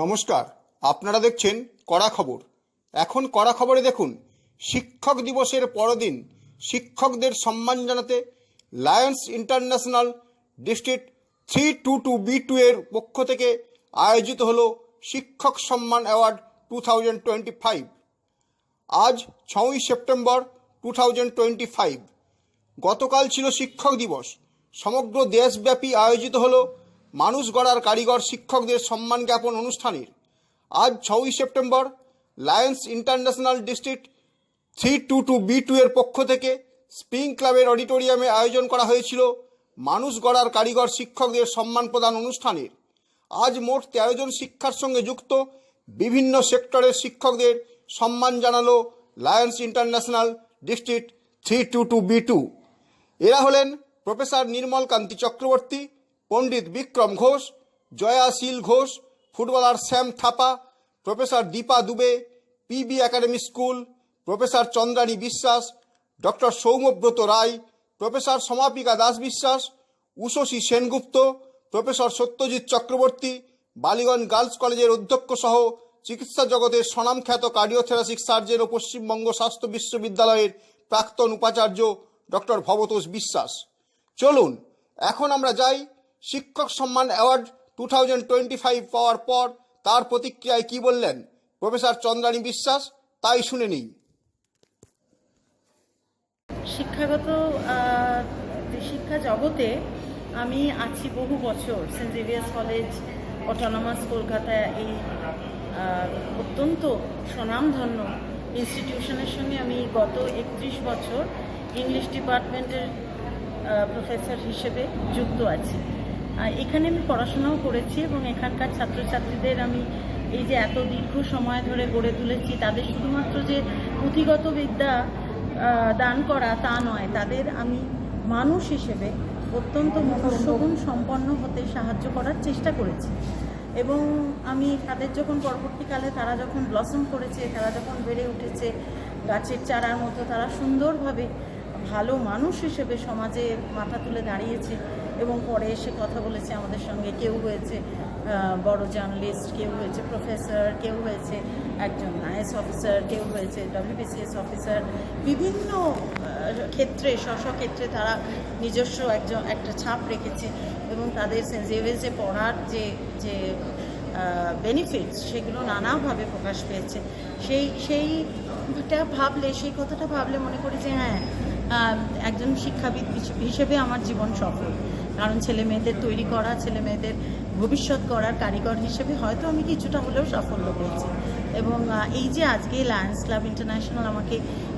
নমস্কার, আপনারা দেখছেন কড়া খবর। এখন কড়া খবরে দেখুন, শিক্ষক দিবসের পরদিন শিক্ষকদের সম্মান জানাতে lions international district three two two B two এর পক্ষ থেকে আয়োজিত হল শিক্ষক সম্মান award two thousand twenty five. আজ ছয়ই September two thousand twenty five. গতকাল ছিল শিক্ষক দিবস। সমগ্র দেশব্যাপী আয়োজিত হল মানুষ গড়ার কারিগর শিক্ষকদের সম্মান জ্ঞাপন অনুষ্ঠানের। আজ ছয়ই September, lions international district three two two B two এর পক্ষ থেকে স্প্রিং ক্লাবের অডিটোরিয়ামে আয়োজন করা হয়েছিল মানুষ গড়ার কারিগর শিক্ষকদের সম্মান প্রদান অনুষ্ঠানের। আজ মোট তেরো জন শিক্ষার সঙ্গে যুক্ত বিভিন্ন সেক্টরের শিক্ষকদের সম্মান জানালো lions international district three two two B two. এরা হলেন professor Nirmal Kanti Chakraborty Pandit Bikram Ghosh Jaya Sil Ghosh, footballer Shyam Thapa, professor Dipa Dubey PB academy school, professor Chandrani Biswas, doctor Soumyabrata Roy, professor Samapika Das Biswas Ushasi Sengupta, professor Satyajit Chakraborty, Ballygunge girls কলেজের অধ্যক্ষ সহ চিকিৎসা জগতের স্বনামখ্যাত কার্ডিওথেরাসিক surgeon ও পশ্চিমবঙ্গ স্বাস্থ্য বিশ্ববিদ্যালয়ের প্রাক্তন উপাচার্য doctor Bhabatosh বিশ্বাস। চলুন, এখন আমরা যাই শিক্ষক সম্মান award two thousand twenty five পাওয়ার পর তার প্রতিক্রিয়ায় কি বললেন? প্রফেসর চন্দ্রানী বিশ্বাস, তাই শুনে নিই শিক্ষাগত শিক্ষা জগতে আমি আছি বহু বছর। Saint Xavier's college autonomous Kolkata এই অত্যন্ত স্বনামধন্য ইনস্টিটিউশনের সঙ্গে আমি গত একত্রিশ বছর ইংলিশ ডিপার্টমেন্টের প্রফেসর হিসেবে যুক্ত আছি। এখানে আমি পড়াশোনাও করেছি এবং এখানকার ছাত্রছাত্রীদের আমি এই যে এত দীর্ঘ সময় ধরে গড়ে তুলেছি, তাদের শুধুমাত্র যে পুঁথিগত বিদ্যা দান করা তা নয়, তাদের আমি মানুষ হিসেবে অত্যন্ত মনুষ্যগুণ সম্পন্ন হতে সাহায্য করার চেষ্টা করেছি। এবং আমি তাদের যখন পরবর্তীকালে তারা যখন ব্লসম করেছে, তারা যখন বেড়ে উঠেছে, গাছের চারার মতো তারা সুন্দরভাবে ভালো মানুষ হিসেবে সমাজে মাথা তুলে দাঁড়িয়েছে এবং পরে এসে কথা বলেছে আমাদের সঙ্গে। কেউ হয়েছে বড় জার্নালিস্ট, কেউ হয়েছে প্রফেসর, কেউ হয়েছে একজন আইএস অফিসার, কেউ হয়েছে ডব্লিউবিসিএস অফিসার। বিভিন্ন ক্ষেত্রে স্ব ক্ষেত্রে তারা নিজস্ব একজন, একটা ছাপ রেখেছে এবং তাদের সেন্ট জেভিয়ার্সে পড়ার যে যে বেনিফিটস সেগুলো নানাভাবে প্রকাশ পেয়েছে। সেই, সেইটা ভাবলে, সেই কথাটা ভাবলে মনে করি যে হ্যাঁ একজন শিক্ষাবিদ হিসেবে আমার জীবন সফল। কারণ ছেলে মেয়েদের তৈরি করা, ছেলে মেয়েদের ভবিষ্যৎ করার কারিগর হিসেবে হয়তো আমি কিছুটা হলেও সাফল্য পেয়েছি। এবং এই যে আজকে লায়ন্স ক্লাব ইন্টারন্যাশনাল আমাকে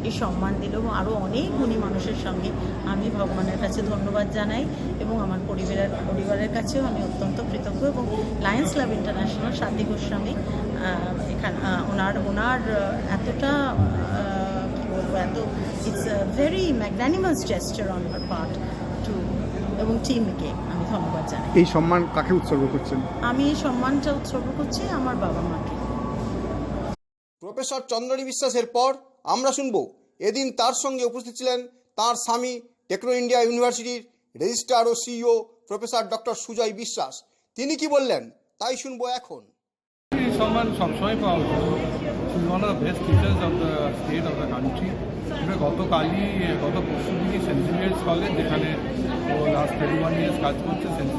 এই সম্মান দিল এবং আরও অনেক গুণী মানুষের সঙ্গে আমি ভগবানের কাছে ধন্যবাদ জানাই এবং আমার পরিবারের পরিবারের কাছেও আমি অত্যন্ত কৃতজ্ঞ এবং লায়ন্স ক্লাব ইন্টারন্যাশনাল সাথী গোস্বামী এখানে ওনার ওনার এতটা কি বলব এত it's very magnanimous gesture on her part too এবং টিমকে আমি ধন্যবাদ জানাই। এই সম্মান কাকে উৎসর্গ করছেন? আমি এই সম্মানটা উৎসর্গ করছি আমার বাবা মাকে। প্রফেসর চন্দ্রানী বিশ্বাসের পর আমরা শুনব এদিন তার সঙ্গে উপস্থিত ছিলেন তার স্বামী টেকনো ইন্ডিয়া ইউনিভার্সিটির রেজিস্ট্রার ও CEO professor doctor Sujay Biswas. তিনি কি বললেন তাই শুনব এখন। এই সম্মান সবসময় পাওয়া উচিত। is one of the best teachers of the state of the country. গতকালই, গত পরশু দিনই সেন্ট কলেজ যেখানে ও লাস্ট থার্টি ওয়ান ইয়ার্স কাজ করছে সেন্ট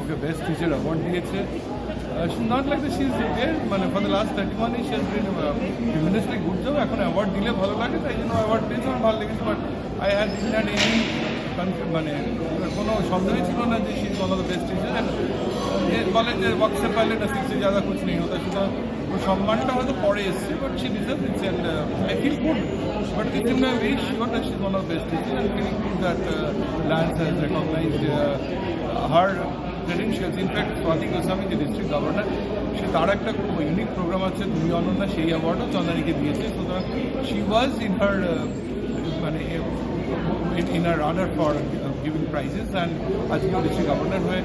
ওকে বেস্ট টিচার অ্যাওয়ার্ড দিয়েছে। নট লাইক সি ইজ মানে for the last thirty one years is been humanistically good job এখন অ্যাওয়ার্ড দিলে ভালো লাগে, তাই জন্য অ্যাওয়ার্ড পেয়েছে আমার ভালো লেগেছে but I had in had any মানে কোনো সন্দেহই ছিল না যে she is one of the best teacher কলেজের বক্সের পাইলে না সিক্সে জ্যাদা কিছু নেই হতো সুতরাং ওর সম্মানটা হয়তো পরে এসছে but she deserve it's and I feel good but with in I very sure that she is one of best teacher and feeling good that lions has recognised her. In fact, Swati Goswami, the district governor, সে তার একটা খুব unique programme আছে তুমি অনন্যা সেই অ্যাওয়ার্ডও চন্দ্রানীকে দিয়েছে সুতরাং she was in her মানে in our runner for giving prizes and আজকেও ডিস্ট্রিক্ট গভর্নর হয়ে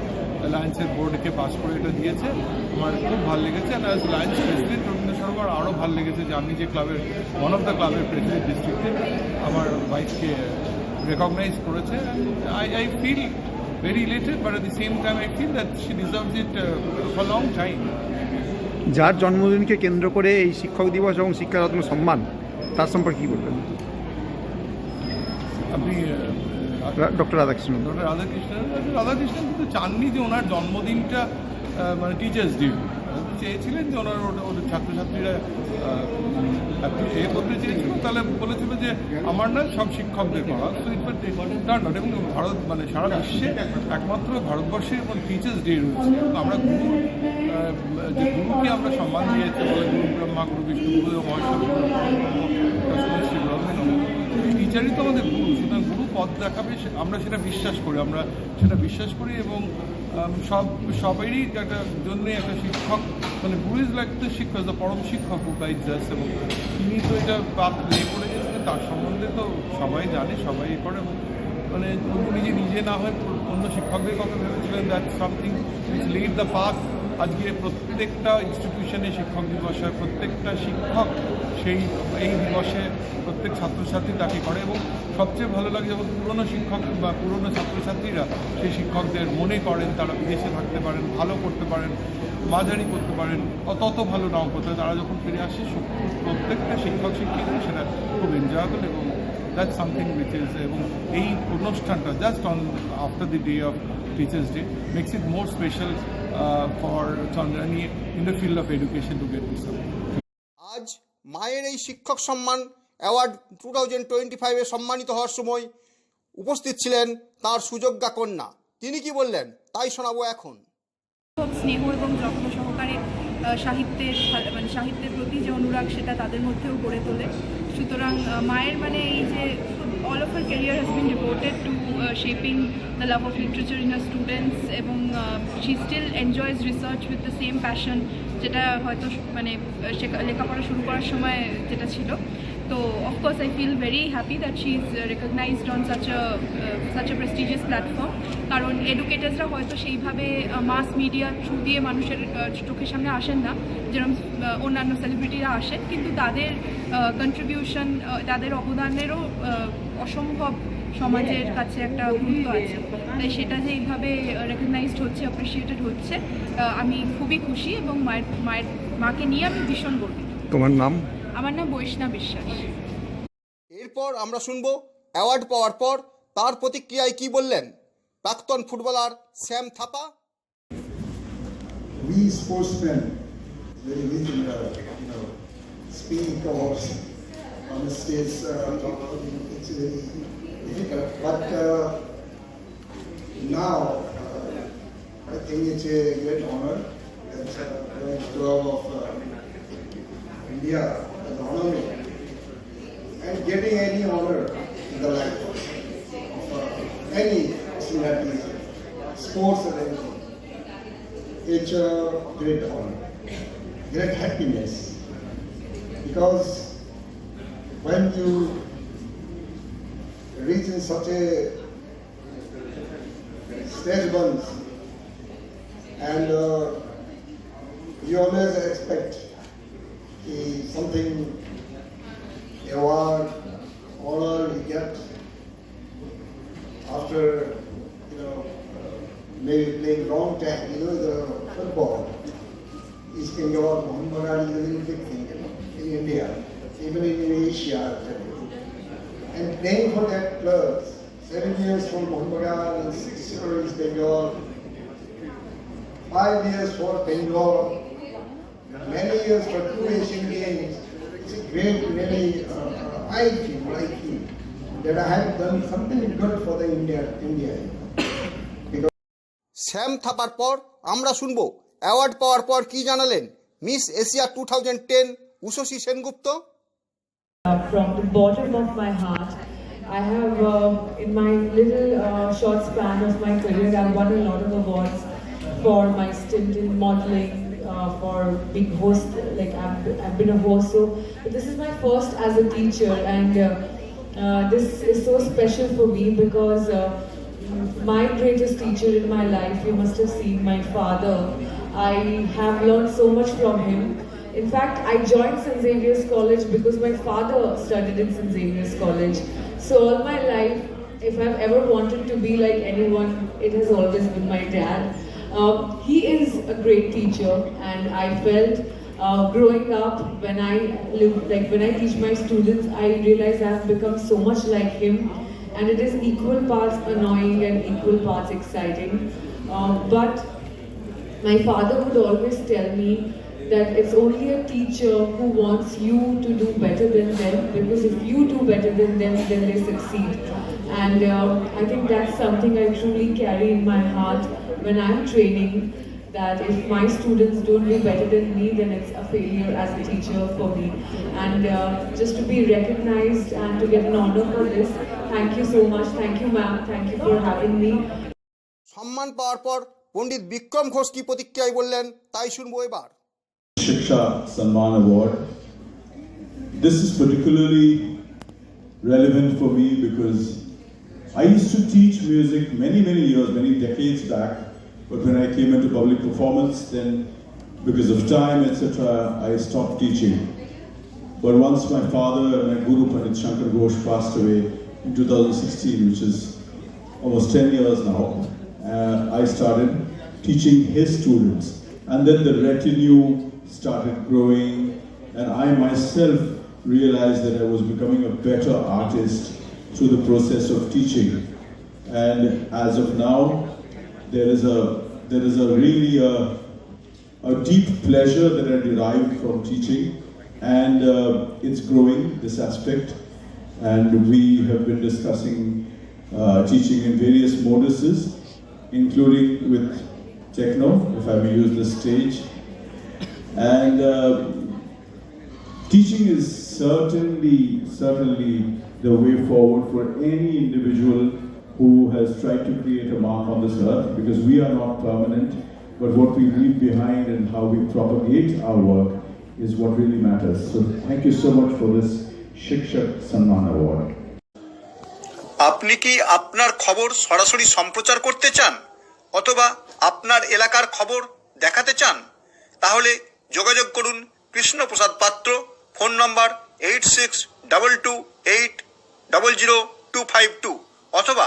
লায়েন্সের বোর্ডকে পাস করে এটা দিয়েছে। আমার খুব ভালো লেগেছে। And as lions president Rabindra Sarkar আরও ভালো লেগেছে যে আমি যে ক্লাবের ওয়ান অফ দ্য ক্লাবের প্রেসিডেন্ট ডিস্ট্রিক্টে আমার ওয়াইফকে রেকগনাইজ করেছে। I I feel very elated, but at the same time, I feel that she deserves it uh, for a long time. যার জন্মদিনকে কেন্দ্র করে এই শিক্ষক দিবস এবং শিক্ষারত্ন সম্মান তার সম্পর্কে কী বলবেন? আপনি ডক্টর রাধাকৃষ্ণন। ডক্টর রাধাকৃষ্ণন রাধাকৃষ্ণন কিন্তু চাননি যে ওনার জন্মদিনটা মানে টিচার্স ডে চেয়েছিলেন যে ওনার ওদের ছাত্রছাত্রীরা এ করতে চেয়েছিল, তাহলে বলেছিল যে আমার না সব শিক্ষকদের করা। টার্ন আউট এবং ভারত মানে সারা বিশ্বে একমাত্র ভারতবর্ষে এবং টিচার্স ডে রয়েছে। তো আমরা গুরু যে গুরুকে আমরা সম্মান দিয়েছি বলে গুরু ব্রহ্মা, গুরু বিষ্ণু, গুরু মহেশ্বর। টিচারই তো আমাদের গুরু। পথ দেখাবে আমরা সেটা বিশ্বাস করি, আমরা সেটা বিশ্বাস করি এবং সব সবারই একটা জন্যে একটা শিক্ষক মানে গুরু ইজ লাইক দ্য শিক্ষক পরম শিক্ষক হু গাইড জাস এবং তিনি তো এটা পাপ প্লে করে গেছিলেন তার সম্বন্ধে তো সবাই জানে, সবাই করে এবং মানে উনি নিজে নিজে না হয়, অন্য শিক্ষকদের কথা ভেবেছিলেন that something lead the path আজকে প্রত্যেকটা ইনস্টিটিউশনে শিক্ষক দিবস হয় প্রত্যেকটা শিক্ষক সেই, এই দিবসে প্রত্যেক ছাত্রছাত্রী তাকে করে এবং সবচেয়ে ভালো লাগে যখন পুরনো শিক্ষক বা পুরনো ছাত্রছাত্রীরা সেই শিক্ষকদের মনে করেন, তারা বিদেশে থাকতে পারেন, ভালো করতে পারেন, মাঝারি করতে পারেন, অত ভালো নাও করতে তারা যখন ফিরে আসে প্রত্যেকটা শিক্ষক, শিক্ষিকা সেটা খুব এনজয়েবল এবং দ্যাট সামথিং উইচ ইজ এবং এই অনুষ্ঠানটা just on after the day of teachers day makes it more special for Chandrani in the field of education to get this আজ মায়ের এই শিক্ষক সম্মান অ্যাওয়ার্ড টু থাউজেন্ড টোয়েন্টি ফাইভে সম্মানিত হওয়ার সময় উপস্থিত ছিলেন তার সুযোগ্যা কন্যা। তিনি কি বললেন? তাই শোনাবো এখন। স্নেহ এবং যত্ন সহকারে সাহিত্যের মানে সাহিত্যের প্রতি যে অনুরাগ সেটা তাদের মধ্যেও গড়ে তোলে। সুতরাং মায়ের মানে এই যে all of her career has been devoted to shaping the love of literature in her students এবং she still enjoys research with the same passion যেটা হয়তো মানে লেখাপড়া শুরু করার সময় যেটা ছিল। তো of course I feel very happy that she is recognised on such a such a prestigious platform কারণ এডুকেটার্সরা হয়তো সেইভাবে মাস মিডিয়া থ্রু দিয়ে মানুষের আহ, চোখের সামনে আসেন না। যেরকম আহ, অন্যান্য সেলিব্রিটিরা আসেন। কিন্তু তাদের কন্ট্রিবিউশন তাদের অবদানেরও অসম্ভব সমাজের কাছে একটা গুরুত্ব আছে। তাই সেটা যে এইভাবে রেকগনাইজড হচ্ছে অ্যাপ্রিসিয়েটেড হচ্ছে আমি খুবই খুশি এবং মায়ের মায়ের মাকে নিয়ে আমি ভীষণ গর্বিত। তোমার নাম? আমার নাম বৈষ্ণা বিশ্বাস এরপর আমরা শুনব অ্যাওয়ার্ড পাওয়ার পর তার প্রতিক্রিয়ায় কি বললেন প্রাক্তন footballer Shyam Thapa we sportsmen very weak in the, you know, speaking awards on the stage. Uh, it's very difficult, but uh, now uh, I think it's a great honor that uh, the club of uh, India And getting any honor in the life of any personality, sports or anything it's a great honor, great happiness. Because when you reach in such a stage once, and uh, you always expect ki something, five years for Bengal, many years for two Asian Games. It's a great, really, uh, uh, I feel, I feel that I have done something good for the India, India. Sam Thapar পর আমরা শুনবো award পাওয়ার পর কি জানালেন Miss Asia two thousand ten Ushoshi Sengupta Uh, from the bottom of my heart. I have, uh, in my little uh, short span of my career, I've won a lot of awards For my stint in modeling, uh, for being host, like I've, I've been a host. So this is my first as a teacher, and uh, uh, this is so special for me because uh, my greatest teacher in my life, you must have seen my father. I have learned so much from him. In fact, I joined St. Xavier's College because my father studied in St. Xavier's College. So all my life, if I've ever wanted to be like anyone, it has always been my dad. Um, he is a great teacher, and I felt Uh, growing up, when I live, like when I teach my students, I realize I've become so much like him, and it is equal parts annoying and equal parts exciting. Uh, but my father would always tell me that it's only a teacher who wants you to do better than them because if you do better than them, then they succeed. And um, I think that's something I truly carry in my heart when I'm training. That if my students don't do better than me, then it's a failure as a teacher for me. And uh, just to be recognized and to get an honor for this, thank you so much. Thank you, ma'am. Thank you for having me. সম্মান পাওয়ার পর পণ্ডিত বিক্রম ঘোষ কি প্রতিক্রিয়ায় বললেন তাই শুনবো এবার Shiksha Sanman Award. This is particularly relevant for me because I used to teach music many, many years, many decades back. but when I came into public performance, then because of time, etc., I stopped teaching. But once my father, my guru Pandit Shankar Ghosh, passed away in 2016, which is almost 10 years now, uh, I started teaching his students. And then the retinue started growing, and I myself realized that I was becoming a better artist through the process of teaching. And as of now, there is a there is a really a, a deep pleasure that I derive from teaching, and uh, it's growing this aspect. And we have been discussing uh, teaching in various moduses, including with techno, if I may use this stage. And uh, teaching is certainly, certainly the way forward for any individual who has tried to create a mark on this earth because we are not permanent, but what we leave behind and how we propagate our work is what really matters. So thank you so much for this Shikshak Sanman Award. আপনি কি আপনার খবর সরাসরি সম্প্রচার করতে চান অথবা আপনার এলাকার খবর দেখাতে চান তাহলে যোগাযোগ করুন Krishnaprasad Patra phone number eight six double two eight double zero two five two অথবা